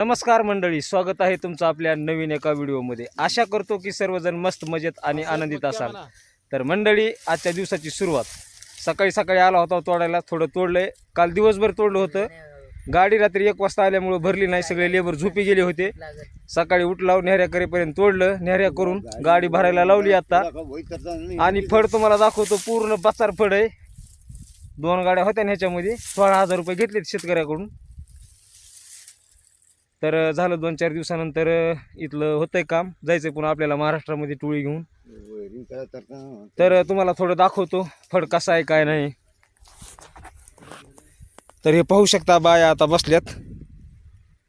नमस्कार मंडळी स्वागत आहे तुमचं आपल्या नवीन एका व्हिडिओमध्ये. आशा करतो की सर्वजण मस्त मजेत आणि आनंदित असाल. तर मंडळी आजच्या दिवसाची सुरुवात. सकाळी सकाळी आला होता तोडायला थोडं तोडलंय. काल दिवसभर तोडलं होतं. गाडी रात्री एक वाजता आल्यामुळं भरली नाही सगळे लेबर झोपी गेले होते. सकाळी उठलाव नेहऱ्या करेपर्यंत तोडलं. नेहऱ्या करून गाडी भरायला लावली आता. आणि फळ तुम्हाला दाखवतो पूर्ण बचार फळ आहे. दोन गाड्या होत्या ह्याच्यामध्ये. सोळा हजार रुपये घेतलेत शेतकऱ्याकडून. तर झालं दोन चार दिवसानंतर इथलं होतंय काम. जायचंय पुन्हा आपल्याला महाराष्ट्रामध्ये टोळी घेऊन. तर तुम्हाला थोडं दाखवतो फड कसा आहे काय नाही. तर हे पाहू शकता बाया आता बसल्यात.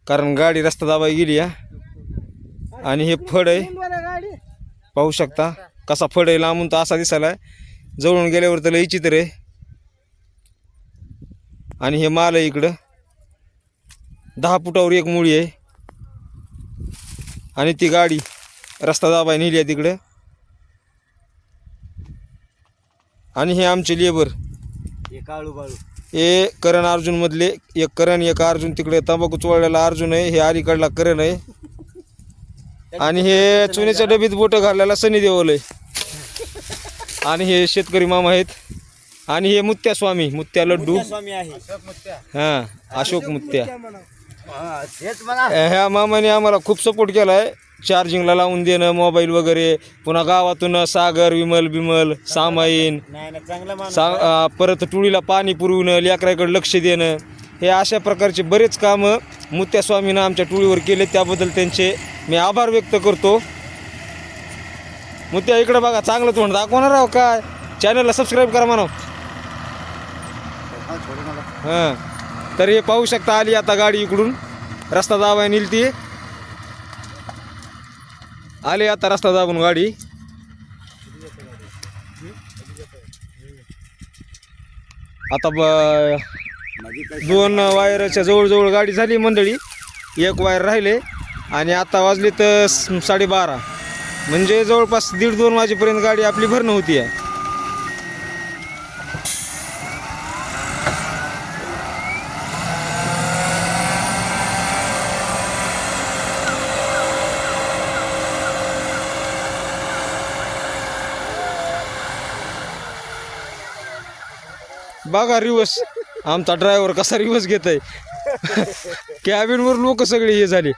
कारण गाडी रस्ता दाबाय गेली या आणि हे फड आहे. पाहू शकता कसा फड आहे लांबून तर असा दिसायला जवळून गेल्यावर तर लई चित्र आहे. आणि हे माल आहे इकडं. दहा फुटावर एक मुळी आहे. आणि ती गाडी रस्ता दाबाय नेली आहे तिकडं. आणि हे आमचे लेबर. काळू बाळू. हे करण अर्जुन मधले एक करण एक अर्जुन तिकडे तंबाखू चोळलेला अर्जुन आहे. हे अलीकडला करण आहे. आणि हे चुनीच्या डबीत बोटं घालायला सनी देवल आहे. आणि हे शेतकरी मामा आहेत. आणि हे मुत्या स्वामी मुत्या लड्डू. स्वामी आहे. हां अशोक मुत्या. तेच ह्या मामाने आम्हाला खूप सपोर्ट केला आहे चार्जिंगला लावून देणं मोबाईल वगैरे. पुन्हा गावातून सागर विमल बिमल सामाईन. नाही नाही चांगला माणूस सा अं, परत टुळीला पाणी पुरवणं लेकराकडे लक्ष देणं. हे अशा प्रकारचे बरेच कामं मुत्या स्वामीनं आमच्या टुळीवर केले. त्याबद्दल त्यांचे मी आभार व्यक्त करतो. मुत्या इकडे बघा चांगलं तोंड दाखवणार आहो काय? चॅनलला सबस्क्राईब करा म्हणा हा, नका. हां. तर हे पाहू शकता आली आता गाडी इकडून. रस्ता दाबाय निलती. ती आली आता रस्ता दाबून गाडी. आता ब दोन वायरच्या जवळजवळ गाडी झाली मंडळी. एक वायर राहिले आणि आता वाजले तर साडेबारा. म्हणजे जवळपास दीड दोन वाजेपर्यंत गाडी आपली भरणं होती आहे. बघा रिवर्स आमचा ड्रायव्हर कसा रिवर्स घेत आहे कॅबिनवर लोक सगळे हे झाले.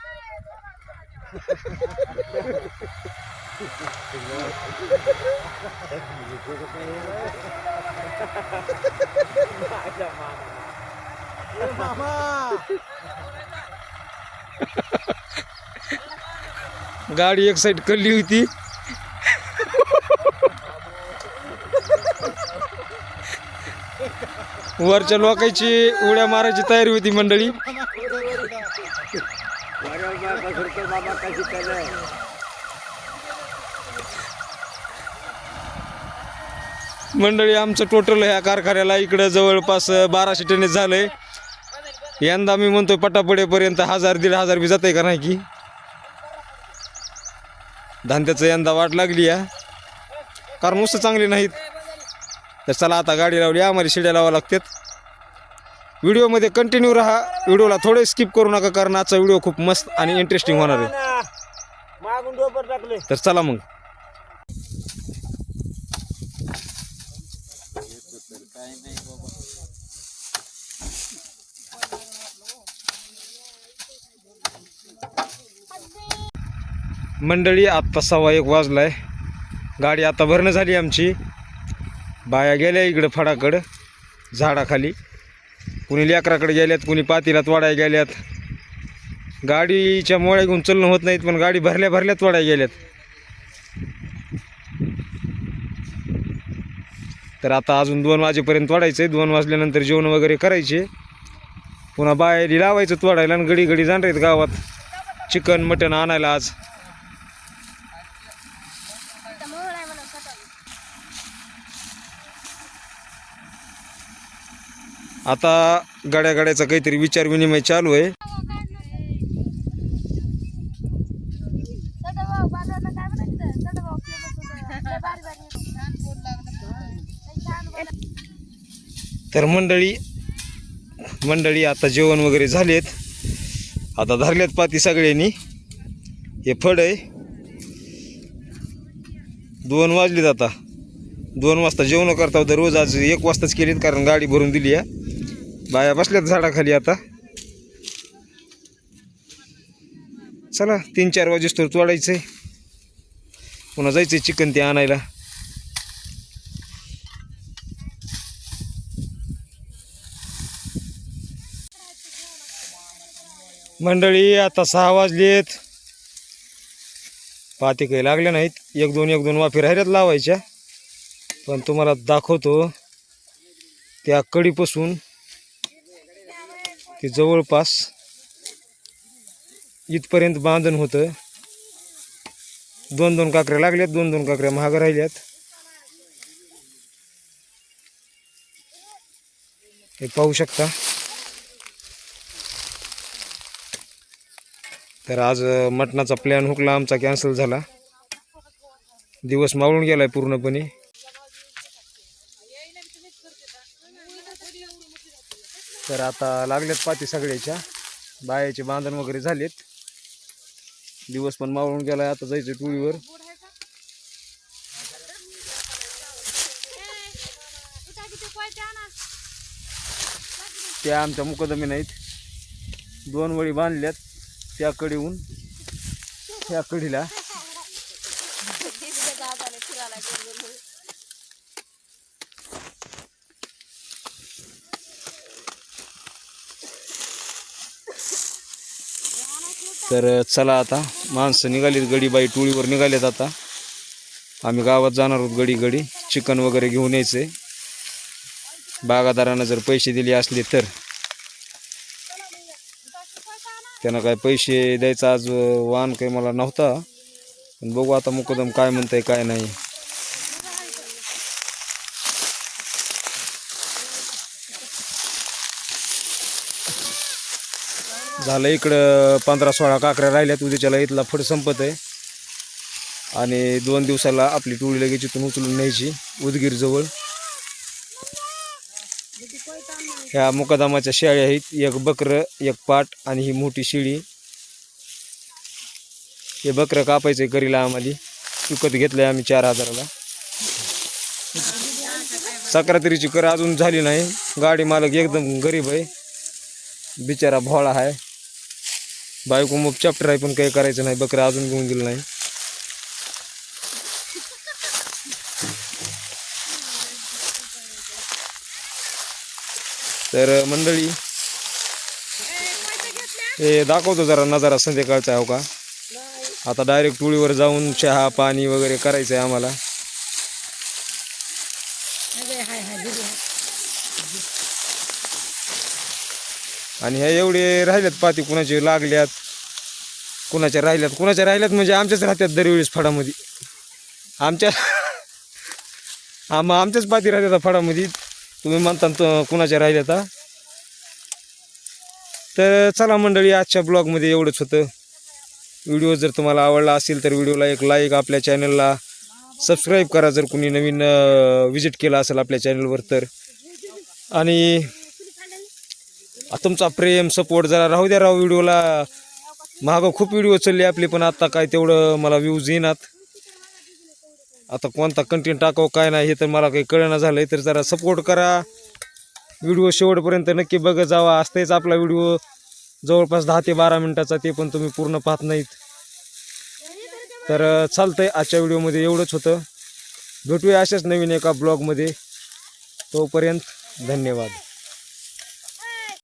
गाडी एक साईड कल्ली होती. वरच्या लोकांची उड्या मारायची तयारी होती मंडळी. मंडळी आमचं टोटल ह्या कारखान्याला इकडं जवळपास बाराशे टनेच झालंय. यंदा मी म्हणतोय पटापडेपर्यंत हजार दीड हजार बी जात आहे का नाही की? धांद्याचं यंदा वाट लागली या. कारण नुसतं चांगली नाहीत. तर चला आता गाडी लावली. आम्हाला शिड्या लावा लागतात. व्हिडिओमध्ये कंटिन्यू राहा. व्हिडिओला थोडे स्किप करू नका कारण आजचा व्हिडिओ खूप मस्त आणि इंटरेस्टिंग होणार आहे. तर चला मग. मंडळी आत्ता सव्वा एक वाजलाय. गाडी आता भरणं झाली आमची. बाया गेल्या इकडं फडाकडं झाडाखाली. कुणी लेकराकडे गेल्यात कुणी पातीला तोडाय गेल्यात. गाडीच्या मोळ्या घेऊन चलणं होत नाहीत पण गाडी भरल्या भरल्या तोडाय गेल्यात. तर आता अजून दोन वाजेपर्यंत तोडायचं आहे दोन वाजल्यानंतर जेवण वगैरे करायचे. पुन्हा बाहेर लावायचं तोडायला आणि गडी गडी जाणार आहेत गावात. चिकन मटन आणायला आज. आता गाड्या गाड्याचा काहीतरी विचार विनिमय चालू आहे. तर मंडळी मंडळी आता जेवण वगैरे झालेत. आता धरल्यात पाती सगळ्यांनी. हे फड आहे. दोन वाजलेत आता. दोन वाजता जेवण करता होतं रोज आज एक वाजताच केलीत कारण गाडी भरून दिली आहे. बाया बसल्यात झाडाखाली आता. चला तीन चार वाजेस्तोर आहे पुन्हा जायचंय चिकन ते आणायला. मंडळी आता सहा वाजलेत. पाहते काही लागल्या नाहीत. एक दोन एक दोन वाफे राहिल्यात लावायच्या. पण तुम्हाला दाखवतो त्या कडीपासून ते जवळपास इथपर्यंत बांधण होतं. दोन दोन काकऱ्या लागल्यात दोन दोन काकऱ्या महाग राहिल्यात. हे पाहू शकता. तर आज मटणाचा प्लॅन हुकला आमचा कॅन्सल झाला. दिवस मावळून गेलाय पूर्णपणे. तर आता लागल्यात पाती सगळ्याच्या. बायाचे बांधण वगैरे झालेत. दिवस पण मावळून गेलाय आता जायचं टोळीवर त्या आमच्या मुकदमी नाहीत. दोन वळी बांधल्यात त्या कडीहून त्या कडीला. तर चला आता माणसं निघालीत गडीबाई टोळीवर निघालेत आता. आम्ही गावात जाणार आहोत गडी गडी चिकन वगैरे घेऊन यायचे. बागादारानं जर पैसे दिले असले तर. त्यांना काय पैसे द्यायचा आज वाहन काही मला नव्हता. पण बघू आता मुकदम काय म्हणताय काय नाही. झालं इकडं पंधरा सोळा काकऱ्या राहिल्यात उद्याच्याला इथला फड संपत आहे. आणि दोन दिवसाला आपली टोळी लगेच इथून उचलून न्यायची उदगीरजवळ ह्या मुकदामाच्या शेळ्या आहेत एक बकरं एक पाट आणि ही मोठी शिळी. हे बकरं कापायचं करीला आम्हाला. विकत घेतलंय आम्ही चार हजाराला. सक्रातीची कर अजून झाली नाही. गाडी मालक एकदम गरीब आहे. बिचारा भोळा आहे. बायको मग चॅप्टर आहे पण काही करायचं नाही. बकरं अजून घेऊन गेलं नाही. तर मंडळी हे दाखवतो जरा नजारा संध्याकाळचा आहे हो का? आता डायरेक्ट टोळीवर जाऊन चहा पाणी वगैरे करायचं आहे आम्हाला. आणि ह्या एवढे राहिल्यात पाती कुणाचे लागल्यात कुणाच्या राहिल्यात. कुणाच्या राहिल्यात म्हणजे आमच्याच राहतात दरवेळेस फडामध्ये. आमच्या आम आमच्याच पाती राहतात फडामध्ये. तुम्ही म्हणता कुणाच्या राहिल्यात तर चला मंडळी आजच्या ब्लॉगमध्ये एवढंच होतं. व्हिडिओ जर तुम्हाला आवडला असेल तर व्हिडिओला एक लाईक आपल्या चॅनलला सबस्क्राईब करा जर कुणी नवीन विजिट केला असेल आपल्या चॅनलवर तर. आणि तुमचा प्रेम सपोर्ट जरा राहू द्या राहू व्हिडिओला. मागं खूप व्हिडिओ चालले आपले पण आता काय तेवढं मला व्ह्यूज येणार आता कोणता कंटेंट टाकावं काय नाही हे तर मला काही कळणं झालं आहे तर जरा सपोर्ट करा. व्हिडिओ शेवटपर्यंत नक्की बघत जावा. असतेच आपला व्हिडिओ. जवळपास दहा ते बारा मिनटाचा ते पण तुम्ही पूर्ण पाहत नाहीत. तर चालतंय आजच्या व्हिडिओमध्ये एवढंच होतं. भेटूया अशाच नवीन एका ब्लॉगमध्ये तोपर्यंत धन्यवाद.